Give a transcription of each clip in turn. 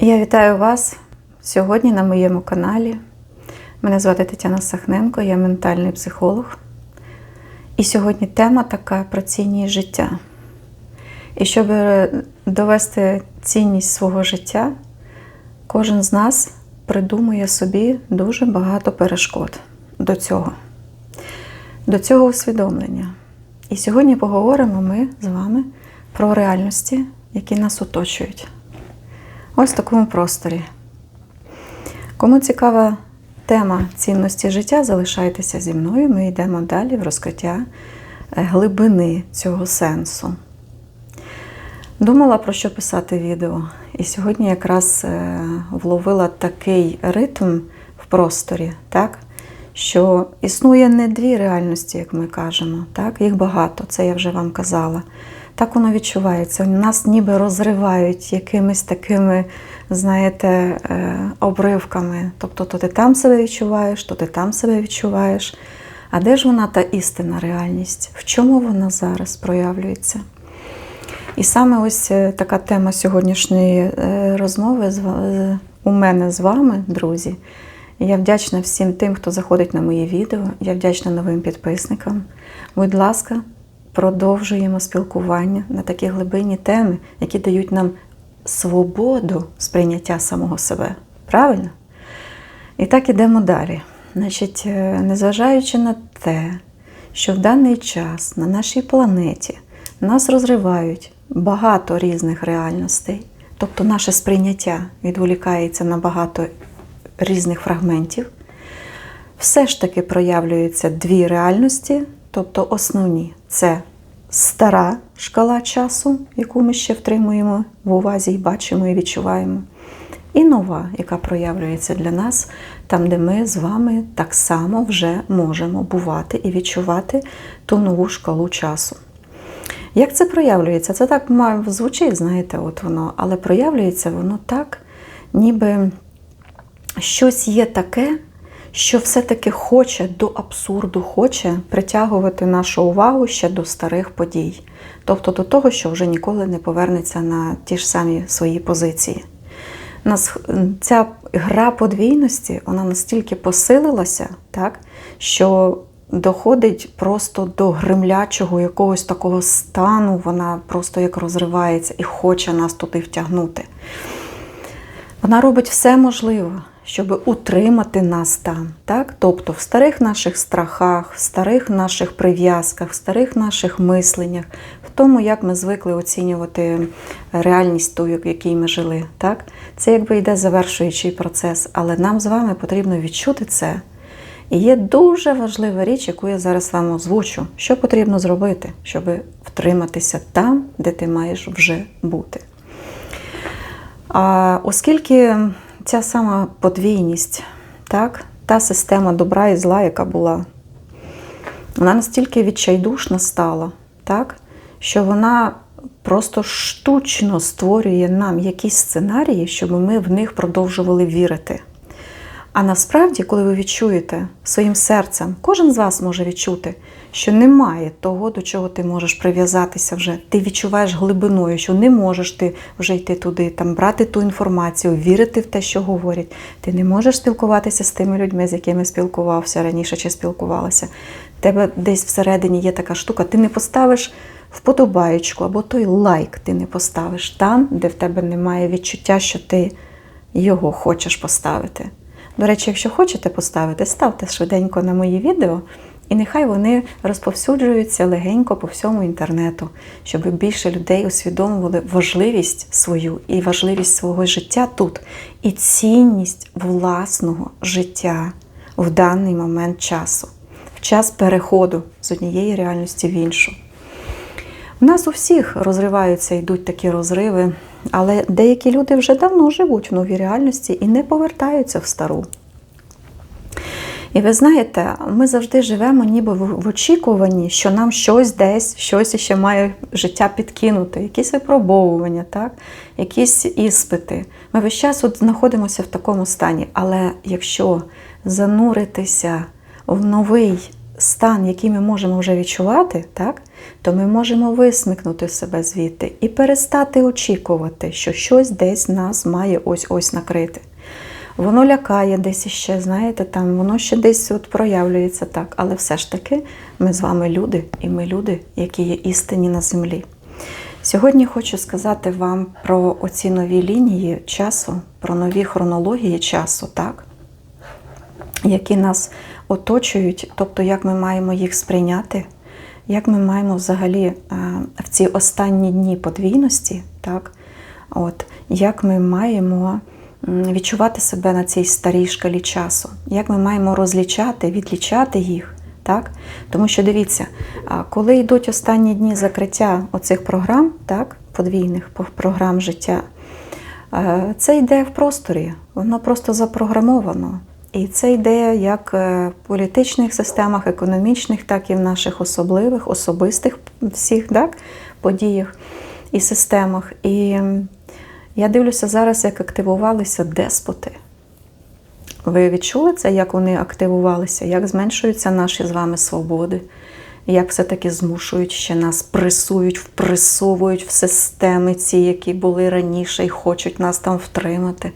Я вітаю вас сьогодні на моєму каналі. Мене звати Тетяна Сахненко, я ментальний психолог. І сьогодні тема така про цінність життя. І щоб довести цінність свого життя, кожен з нас придумує собі дуже багато перешкод до цього, до цього усвідомлення. І сьогодні поговоримо ми з вами про реальності, які нас оточують. Ось в такому просторі. Кому цікава тема цінності життя, залишайтеся зі мною. Ми йдемо далі в розкриття е, глибини цього сенсу. Думала про що писати відео. І сьогодні якраз е, вловила такий ритм в просторі, так? що існує не дві реальності, як ми кажемо. Так? Їх багато, це я вже вам казала. Так воно відчувається. Нас ніби розривають якимись такими, знаєте, е, обривками. Тобто, то ти там себе відчуваєш, то ти там себе відчуваєш. А де ж вона та істинна реальність? В чому вона зараз проявлюється? І саме ось е, така тема сьогоднішньої е, розмови у мене з вами, друзі. Я вдячна всім тим, хто заходить на мої відео. Я вдячна новим підписникам. Будь ласка, продовжуємо спілкування на такі глибинні теми, які дають нам свободу сприйняття самого себе. Правильно? І так ідемо далі. Значить, е, незважаючи на те, що в даний час на нашій планеті нас розривають багато різних реальностей, тобто наше сприйняття відволікається на багато різних фрагментів, все ж таки проявлюються дві реальності, тобто основні це стара шкала часу, яку ми ще втримуємо в увазі і бачимо і відчуваємо. І нова, яка проявлюється для нас, там, де ми з вами так само вже можемо бувати і відчувати ту нову шкалу часу. Як це проявлюється? Це так звучить, знаєте, от воно, але проявлюється воно так, ніби щось є таке, що все-таки хоче до абсурду, хоче притягувати нашу увагу ще до старих подій, тобто до того, що вже ніколи не повернеться на ті ж самі свої позиції. Нас ця гра подвійності вона настільки посилилася, так, що доходить просто до гримлячого якогось такого стану, вона просто як розривається і хоче нас туди втягнути. Вона робить все можливе, щоб утримати нас там. Так? Тобто в старих наших страхах, в старих наших прив'язках, в старих наших мисленнях, в тому, як ми звикли оцінювати реальність ту, в якій ми жили. Так? Це якби йде завершуючий процес, але нам з вами потрібно відчути це. І є дуже важлива річ, яку я зараз вам озвучу, що потрібно зробити, щоб втриматися там, де ти маєш вже бути. А Оскільки ця сама подвійність, так, та система добра і зла, яка була, вона настільки відчайдушна стала, так, що вона просто штучно створює нам якісь сценарії, щоб ми в них продовжували вірити. А насправді, коли ви відчуєте своїм серцем, кожен з вас може відчути, що немає того, до чого ти можеш прив'язатися вже. Ти відчуваєш глибиною, що не можеш ти вже йти туди, там брати ту інформацію, вірити в те, що говорять. Ти не можеш спілкуватися з тими людьми, з якими спілкувався раніше чи спілкувалася. Тебе десь всередині є така штука, ти не поставиш вподобаєчку або той лайк ти не поставиш там, де в тебе немає відчуття, що ти його хочеш поставити. До речі, якщо хочете поставити, ставте швиденько на мої відео, і нехай вони розповсюджуються легенько по всьому інтернету, щоб більше людей усвідомлювали важливість свою і важливість свого життя тут, і цінність власного життя в даний момент часу, в час переходу з однієї реальності в іншу. У нас у всіх розриваються, йдуть такі розриви, але деякі люди вже давно живуть в новій реальності і не повертаються в стару. І ви знаєте, ми завжди живемо ніби в очікуванні, що нам щось десь, щось ще має життя підкинути, якісь випробовування, так? якісь іспити. Ми весь час от знаходимося в такому стані. Але якщо зануритися в новий стан, який ми можемо вже відчувати, так, то ми можемо висмикнути себе звідти і перестати очікувати, що щось десь нас має ось-ось накрити. Воно лякає десь іще, знаєте, там воно ще десь от проявлюється так. Але все ж таки ми з вами люди, і ми люди, які є істинні на землі. Сьогодні хочу сказати вам про оці нові лінії часу, про нові хронології часу, так? які нас оточують, тобто як ми маємо їх сприйняти, як ми маємо взагалі е, в ці останні дні подвійності, так? От, як ми маємо відчувати себе на цій старій шкалі часу, як ми маємо розлічати, відлічати їх. Так? Тому що дивіться, коли йдуть останні дні закриття оцих програм, так, подвійних програм життя, е, це йде в просторі, воно просто запрограмовано. І це йде як е, в політичних системах, економічних, так і в наших особливих, особистих всіх так, подіях і системах. І я дивлюся зараз, як активувалися деспоти. Ви відчули це, як вони активувалися, як зменшуються наші з вами свободи, як все-таки змушують ще нас, пресують, впресовують в системи ці, які були раніше, і хочуть нас там втримати.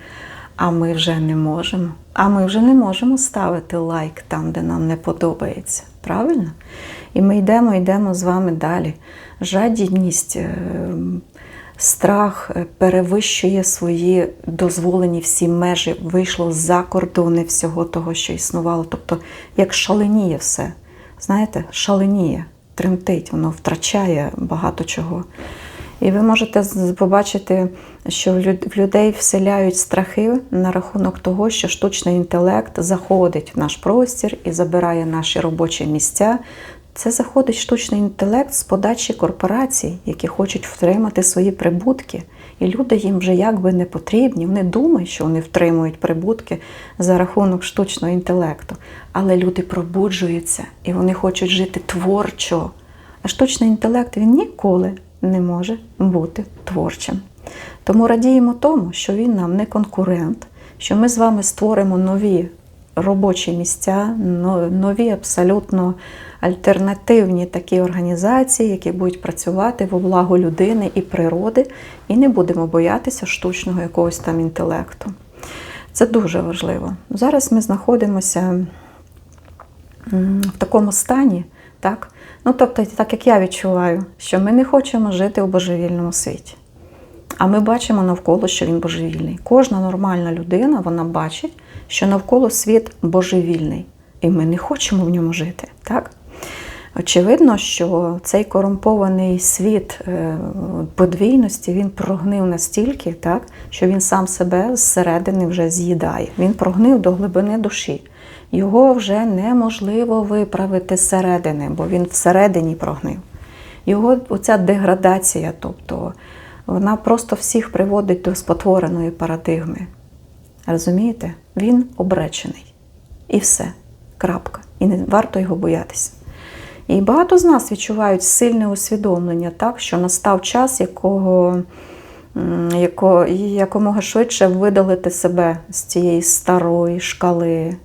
А ми вже не можемо. А ми вже не можемо ставити лайк там, де нам не подобається. Правильно? І ми йдемо, йдемо з вами далі. Жадібність, е, страх е, перевищує свої дозволені всі межі, вийшло за кордони всього того, що існувало. Тобто, як шаленіє все. Знаєте, шаленіє, тремтить, воно втрачає багато чого. І ви можете побачити, що в людей вселяють страхи на рахунок того, що штучний інтелект заходить в наш простір і забирає наші робочі місця. Це заходить штучний інтелект з подачі корпорацій, які хочуть втримати свої прибутки. І люди їм вже якби не потрібні. Вони думають, що вони втримують прибутки за рахунок штучного інтелекту. Але люди пробуджуються і вони хочуть жити творчо. А штучний інтелект він ніколи не може бути творчим. Тому радіємо тому, що він нам не конкурент, що ми з вами створимо нові робочі місця, нові абсолютно альтернативні такі організації, які будуть працювати в благо людини і природи, і не будемо боятися штучного якогось там інтелекту. Це дуже важливо. Зараз ми знаходимося в такому стані, так? Ну, тобто, так як я відчуваю, що ми не хочемо жити у божевільному світі. А ми бачимо навколо, що він божевільний. Кожна нормальна людина вона бачить, що навколо світ божевільний. І ми не хочемо в ньому жити. так? Очевидно, що цей корумпований світ е, подвійності він прогнив настільки, так, що він сам себе зсередини вже з'їдає. Він прогнив до глибини душі. Його вже неможливо виправити зсередини, бо він всередині прогнив. Його оця деградація, тобто вона просто всіх приводить до спотвореної парадигми. Розумієте? Він обречений. І все. Крапка. І не варто його боятися. І багато з нас відчувають сильне усвідомлення, так, що настав час, якого, якомога швидше видалити себе з цієї старої шкали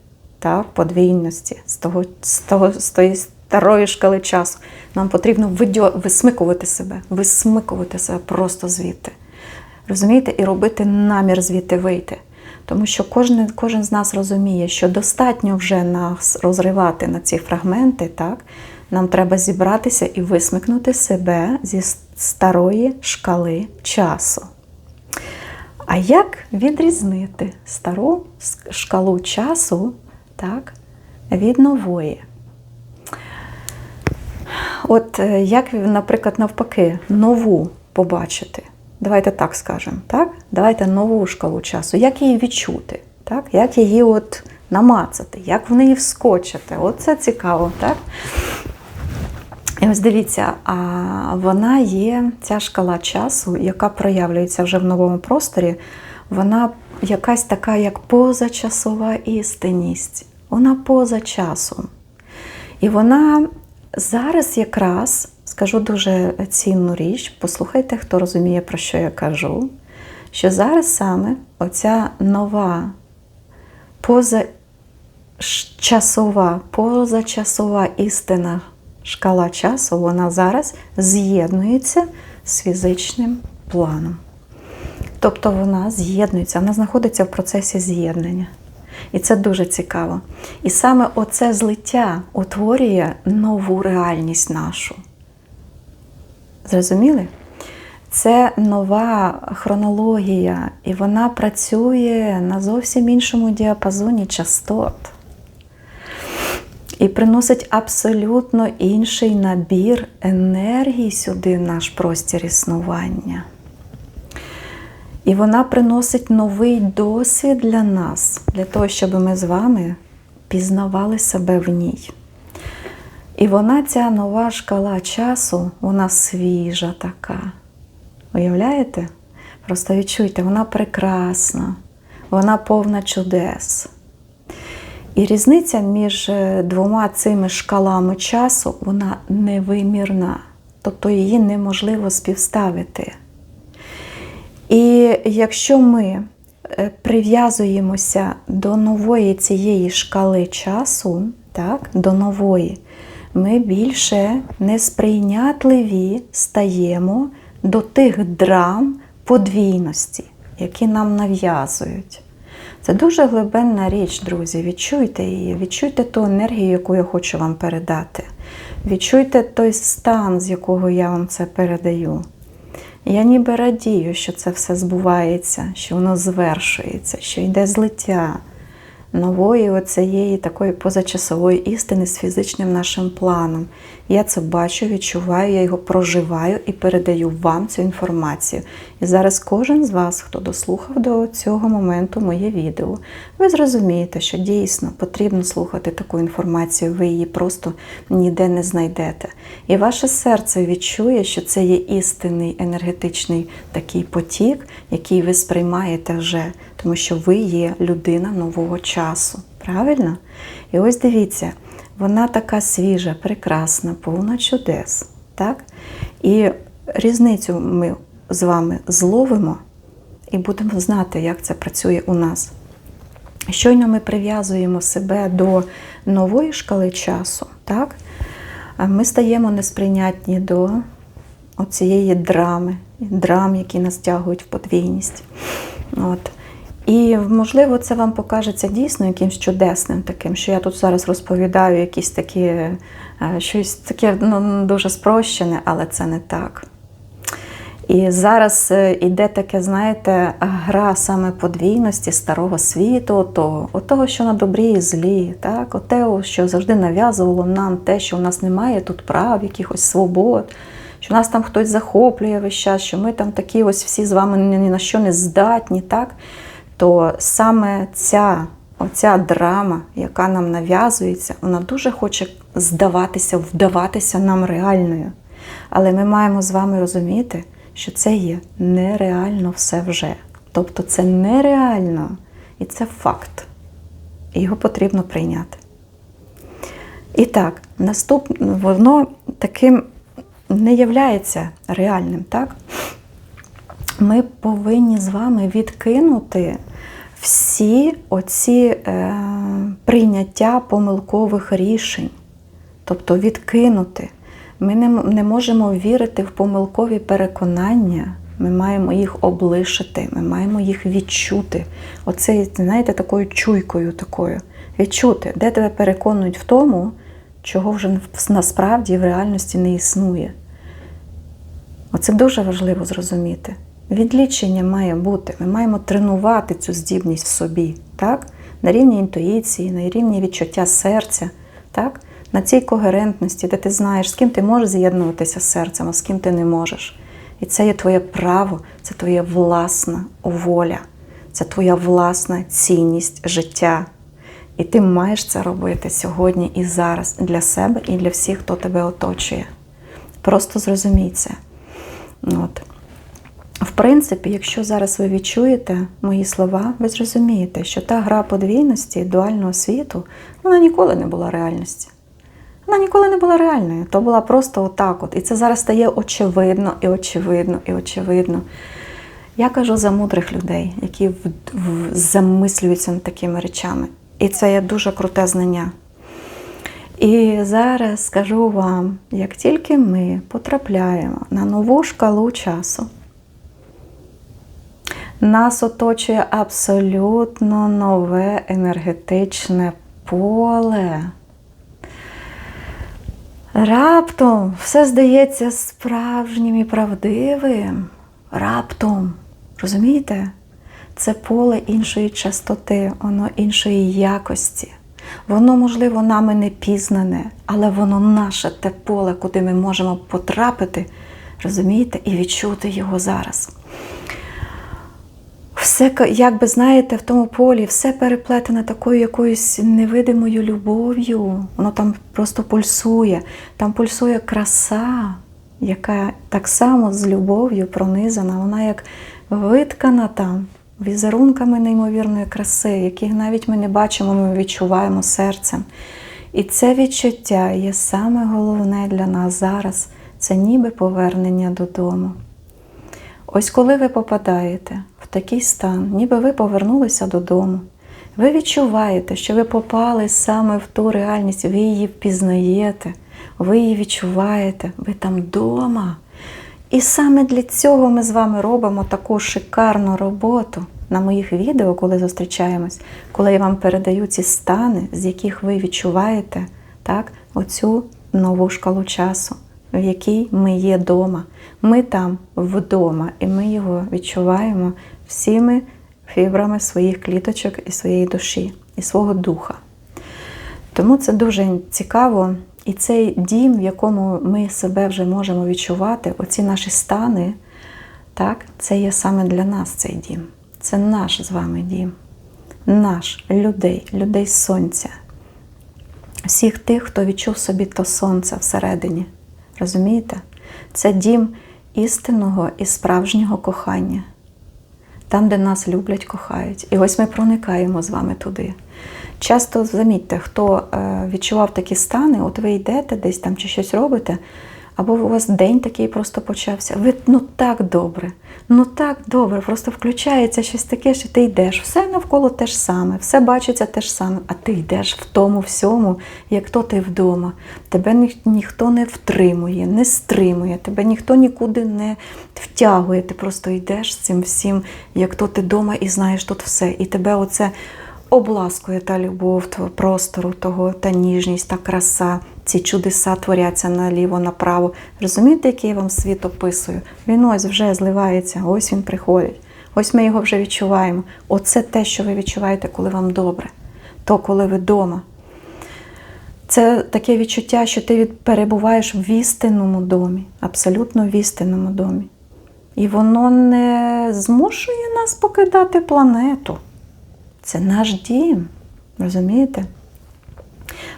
так, подвійності, з того, з того, з тої старої шкали часу. Нам потрібно висмикувати себе, висмикувати себе просто звідти. Розумієте, і робити намір звідти вийти. Тому що кожен кожен з нас розуміє, що достатньо вже нас розривати на ці фрагменти, так? нам треба зібратися і висмикнути себе зі старої шкали часу. А як відрізнити стару шкалу часу так, від нової? От е, як, наприклад, навпаки, нову побачити? Давайте так скажемо. так? Давайте нову шкалу часу. Як її відчути? так? Як її от намацати, як в неї вскочити? Оце цікаво, так? І ось дивіться, а вона є, ця шкала часу, яка проявлюється вже в новому просторі, вона якась така, як позачасова істинність. Вона поза часом. І вона зараз якраз скажу дуже цінну річ, послухайте, хто розуміє, про що я кажу, що зараз саме оця нова поза часова, позачасова істина шкала часу, вона зараз з'єднується з фізичним планом. Тобто вона з'єднується, вона знаходиться в процесі з'єднання. І це дуже цікаво. І саме оце злиття утворює нову реальність нашу. Зрозуміли? Це нова хронологія, і вона працює на зовсім іншому діапазоні частот. І приносить абсолютно інший набір енергії сюди в наш простір існування. І вона приносить новий досвід для нас, для того, щоб ми з вами пізнавали себе в ній. І вона, ця нова шкала часу, вона свіжа така. Уявляєте? Просто відчуйте, вона прекрасна, вона повна чудес. І різниця між е, двома цими шкалами часу, вона невимірна. Тобто її неможливо співставити. І якщо ми е, прив'язуємося до нової цієї шкали часу, так, до нової, ми більше несприйнятливі стаємо до тих драм подвійності, які нам нав'язують. Це дуже глибинна річ, друзі. Відчуйте її, відчуйте ту енергію, яку я хочу вам передати. Відчуйте той стан, з якого я вам це передаю. Я ніби радію, що це все збувається, що воно звершується, що йде злиття нової оцієї такої позачасової істини з фізичним нашим планом. Я це бачу, відчуваю, я його проживаю і передаю вам цю інформацію. І зараз кожен з вас, хто дослухав до цього моменту моє відео, ви зрозумієте, що дійсно потрібно слухати таку інформацію, ви її просто ніде не знайдете. І ваше серце відчує, що це є істинний енергетичний такий потік, який ви сприймаєте вже, тому що ви є людина нового часу. Правильно? І ось дивіться, вона така свіжа, прекрасна, повна чудес. Так? І різницю ми з вами зловимо і будемо знати, як це працює у нас. Щойно ми прив'язуємо себе до нової шкали часу, так? ми стаємо несприйнятні до оцієї драми, драм, які нас тягують в подвійність. От. І, можливо, це вам покажеться дійсно якимось чудесним таким, що я тут зараз розповідаю якісь такі, е, щось таке ну, дуже спрощене, але це не так. І зараз е, іде таке, знаєте, гра саме подвійності старого світу, отого, отого, що на добрі і злі, так? Отего, що завжди нав'язувало нам те, що у нас немає тут прав, якихось свобод, що нас там хтось захоплює весь час, що ми там такі ось всі з вами ні на що не здатні, так? То саме ця оця драма, яка нам нав'язується, вона дуже хоче здаватися, вдаватися нам реальною. Але ми маємо з вами розуміти, що це є нереально все вже. Тобто це нереально і це факт. Його потрібно прийняти. І так, наступне, воно таким не являється реальним, так? Ми повинні з вами відкинути всі оці е, прийняття помилкових рішень. Тобто відкинути. Ми не, не можемо вірити в помилкові переконання. Ми маємо їх облишити, ми маємо їх відчути. Оце, знаєте, такою чуйкою такою. Відчути, де тебе переконують в тому, чого вже насправді в реальності не існує. Оце дуже важливо зрозуміти. Відлічення має бути. Ми маємо тренувати цю здібність в собі, так? на рівні інтуїції, на рівні відчуття серця, так? на цій когерентності, де ти знаєш, з ким ти можеш з'єднуватися з серцем, а з ким ти не можеш. І це є твоє право, це твоя власна воля, це твоя власна цінність життя. І ти маєш це робити сьогодні і зараз для себе і для всіх, хто тебе оточує. Просто зрозумій це. От. В принципі, якщо зараз ви відчуєте мої слова, ви зрозумієте, що та гра подвійності дуального світу вона ніколи не була реальністю. Вона ніколи не була реальною. То була просто отак. от. І це зараз стає очевидно, і очевидно, і очевидно. Я кажу за мудрих людей, які в, в, замислюються над такими речами. І це є дуже круте знання. І зараз скажу вам, як тільки ми потрапляємо на нову шкалу часу, нас оточує абсолютно нове енергетичне поле. Раптом все здається справжнім і правдивим. Раптом, розумієте? Це поле іншої частоти, воно іншої якості. Воно, можливо, нами не пізнане, але воно наше те поле, куди ми можемо потрапити, розумієте, і відчути його зараз. Все, як би знаєте, в тому полі все переплетене такою якоюсь невидимою любов'ю. Воно там просто пульсує. Там пульсує краса, яка так само з любов'ю пронизана. Вона як виткана там візерунками неймовірної краси, яких навіть ми не бачимо, ми відчуваємо серцем. І це відчуття є саме головне для нас зараз це ніби повернення додому. Ось коли ви попадаєте такий стан, ніби ви повернулися додому, ви відчуваєте, що ви попали саме в ту реальність, ви її впізнаєте, ви її відчуваєте, ви там вдома. І саме для цього ми з вами робимо таку шикарну роботу на моїх відео, коли зустрічаємось, коли я вам передаю ці стани, з яких ви відчуваєте так, оцю нову шкалу часу, в якій ми є вдома. Ми там вдома, і ми його відчуваємо всіми фібрами своїх кліточок і своєї душі, і свого духа. Тому це дуже цікаво. І цей дім, в якому ми себе вже можемо відчувати, оці наші стани, так, це є саме для нас цей дім. Це наш з вами дім, наш людей, людей сонця, всіх тих, хто відчув собі то сонце всередині. Розумієте? Це дім істинного і справжнього кохання, там, де нас люблять, кохають. І ось ми проникаємо з вами туди. Часто замітьте, хто е, відчував такі стани, от ви йдете десь там чи щось робите, або у вас день такий просто почався. Ви ну так добре, ну так добре, просто включається щось таке, що ти йдеш. Все навколо те ж саме, все бачиться те ж саме, а ти йдеш в тому всьому, як то ти вдома. Тебе ні, ніхто не втримує, не стримує, тебе ніхто нікуди не втягує. Ти просто йдеш цим всім, як то ти вдома і знаєш тут все. І тебе оце обласкує та любов того простору, того, та ніжність, та краса. Ці чудеса творяться наліво, направо. Розумієте, який я вам світ описую? Він ось вже зливається, ось він приходить. Ось ми його вже відчуваємо. Оце те, що ви відчуваєте, коли вам добре, то коли ви вдома. Це таке відчуття, що ти перебуваєш в істинному домі, абсолютно в істинному домі. І воно не змушує нас покидати планету. Це наш дім, розумієте?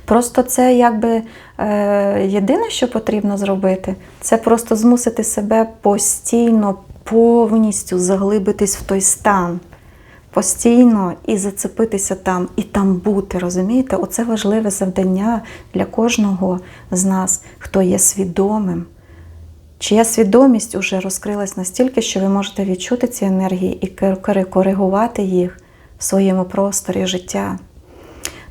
Просто це якби е, єдине, що потрібно зробити, це просто змусити себе постійно, повністю заглибитись в той стан. Постійно і зацепитися там, і там бути, розумієте? Оце важливе завдання для кожного з нас, хто є свідомим. Чия свідомість вже розкрилась настільки, що ви можете відчути ці енергії і коригувати їх в своєму просторі життя.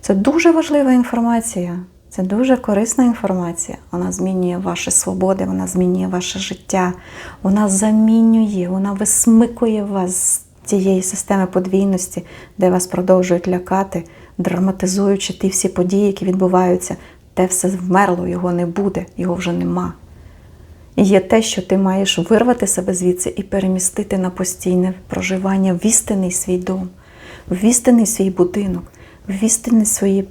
Це дуже важлива інформація, це дуже корисна інформація. Вона змінює ваші свободи, вона змінює ваше життя, вона замінює, вона висмикує вас з тієї системи подвійності, де вас продовжують лякати, драматизуючи ті всі події, які відбуваються. Те все вмерло, його не буде, його вже нема. І є те, що ти маєш вирвати себе звідси і перемістити на постійне проживання в істинний свій дом, в істинний свій будинок ввістини свої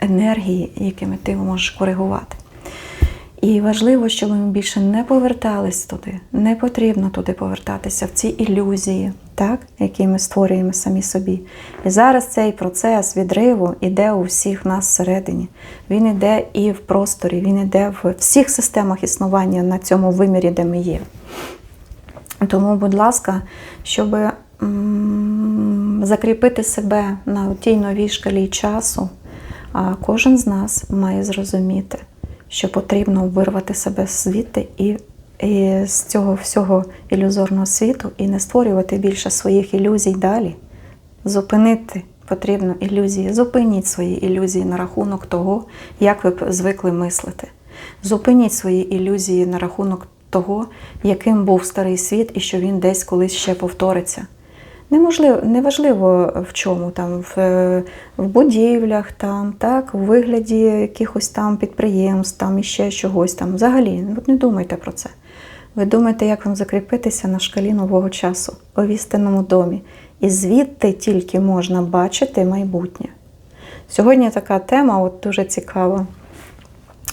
енергії, якими ти можеш коригувати. І важливо, щоб ми більше не повертались туди, не потрібно туди повертатися, в ці ілюзії, так, які ми створюємо самі собі. І зараз цей процес відриву йде у всіх нас всередині. Він йде і в просторі, він йде в всіх системах існування на цьому вимірі, де ми є. Тому, будь ласка, щоб закріпити себе на тій новій шкалі часу, а кожен з нас має зрозуміти, що потрібно вирвати себе звідти і, і з цього всього ілюзорного світу і не створювати більше своїх ілюзій далі, зупинити потрібно ілюзії. Зупиніть свої ілюзії на рахунок того, як ви звикли мислити. Зупиніть свої ілюзії на рахунок того, яким був старий світ і що він десь колись ще повториться. Неможливо, неважливо в чому, там, в, е, в будівлях, там, так, у вигляді якихось там підприємств, там, і ще чогось там. Взагалі, от не думайте про це. Ви думаєте, як вам закріпитися на шкалі нового часу у вістинному домі. І звідти тільки можна бачити майбутнє. Сьогодні така тема от дуже цікава.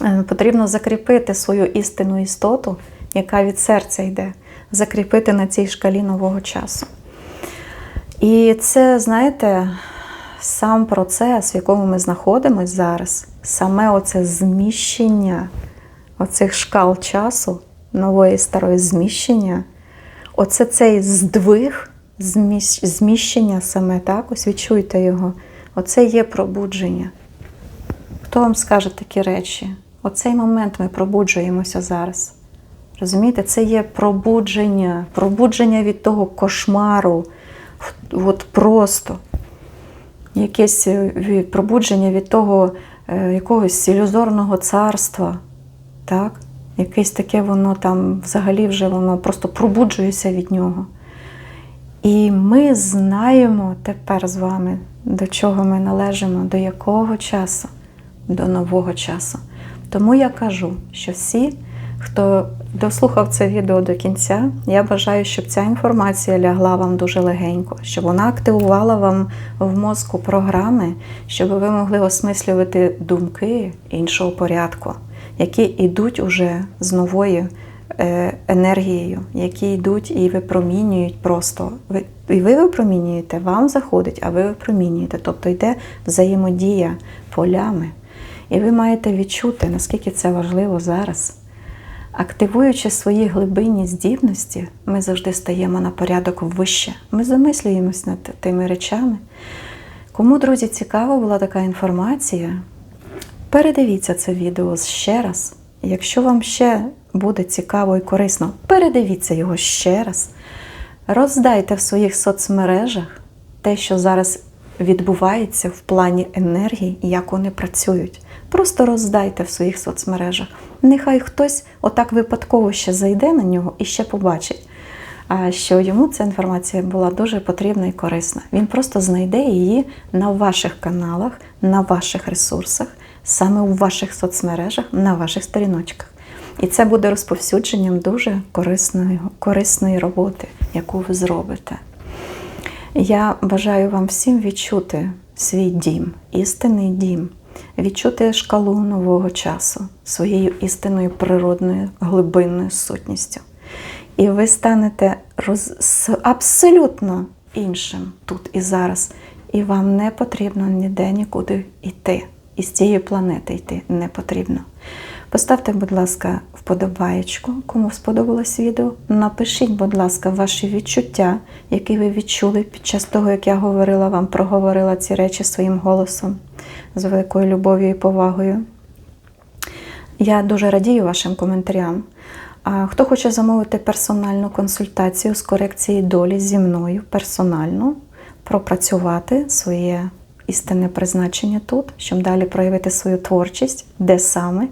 Е, Потрібно закріпити свою істинну істоту, яка від серця йде, закріпити на цій шкалі нового часу. І це, знаєте, сам процес, в якому ми знаходимося зараз, саме оце зміщення оцих шкал часу, нової старої зміщення, оце цей здвиг, зміщ- зміщення саме так, ось відчуйте його. Оце є пробудження. Хто вам скаже такі речі? Оцей момент ми пробуджуємося зараз. Розумієте, це є пробудження, пробудження від того кошмару, от просто якесь е, пробудження від того е, якогось ілюзорного царства. Так? Якесь таке воно там взагалі вже воно просто пробуджується від нього. І ми знаємо тепер з вами, до чого ми належимо, до якого часу, до нового часу. Тому я кажу, що всі, хто дослухав це відео до кінця, я бажаю, щоб ця інформація лягла вам дуже легенько, щоб вона активувала вам в мозку програми, щоб ви могли осмислювати думки іншого порядку, які йдуть уже з новою е, енергією, які йдуть і випромінюють просто. Ви, і ви випромінюєте, вам заходить, а ви випромінюєте. Тобто йде взаємодія полями. І ви маєте відчути, наскільки це важливо зараз. Активуючи свої глибинні здібності, ми завжди стаємо на порядок вище. Ми замислюємось над тими речами. Кому, друзі, цікава була така інформація, передивіться це відео ще раз. Якщо вам ще буде цікаво і корисно, передивіться його ще раз. Роздайте в своїх соцмережах те, що зараз відбувається в плані енергії і як вони працюють. Просто роздайте в своїх соцмережах. Нехай хтось отак випадково ще зайде на нього і ще побачить, що йому ця інформація була дуже потрібна і корисна. Він просто знайде її на ваших каналах, на ваших ресурсах, саме у ваших соцмережах, на ваших сторіночках. І це буде розповсюдженням дуже корисної, корисної роботи, яку ви зробите. Я бажаю вам всім відчути свій дім, істинний дім, відчути шкалу нового часу своєю істинною природною глибинною сутністю. І ви станете роз... абсолютно іншим тут і зараз. І вам не потрібно ніде нікуди йти. І з цієї планети йти не потрібно. Поставте, будь ласка, вподобаєчку, кому сподобалось відео. Напишіть, будь ласка, ваші відчуття, які ви відчули під час того, як я говорила вам, проговорила ці речі своїм голосом з великою любов'ю і повагою. Я дуже радію вашим коментарям. А хто хоче замовити персональну консультацію з корекції долі зі мною персонально, пропрацювати своє істинне призначення тут, щоб далі проявити свою творчість, де саме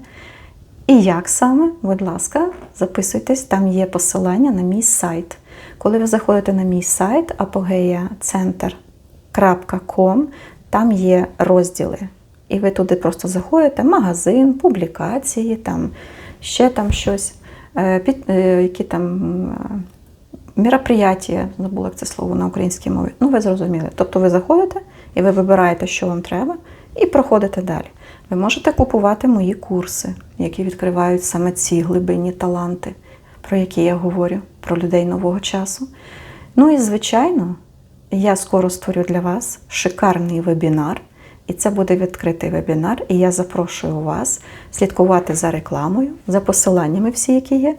і як саме, будь ласка, записуйтесь, там є посилання на мій сайт. Коли ви заходите на мій сайт apogeacenter.com, там є розділи. І ви туди просто заходите, магазин, публікації, там, ще там щось, е, під, е, які там е, мероприятия, забула це слово на українській мові. Ну, ви зрозуміли. Тобто ви заходите і ви вибираєте, що вам треба, і проходите далі. Ви можете купувати мої курси, які відкривають саме ці глибинні таланти, про які я говорю, про людей нового часу. Ну і, звичайно, я скоро створю для вас шикарний вебінар. І це буде відкритий вебінар, і я запрошую вас слідкувати за рекламою, за посиланнями всі, які є.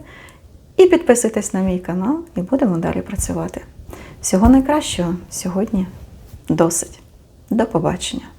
І підписуйтесь на мій канал, і будемо далі працювати. Всього найкращого сьогодні досить. До побачення!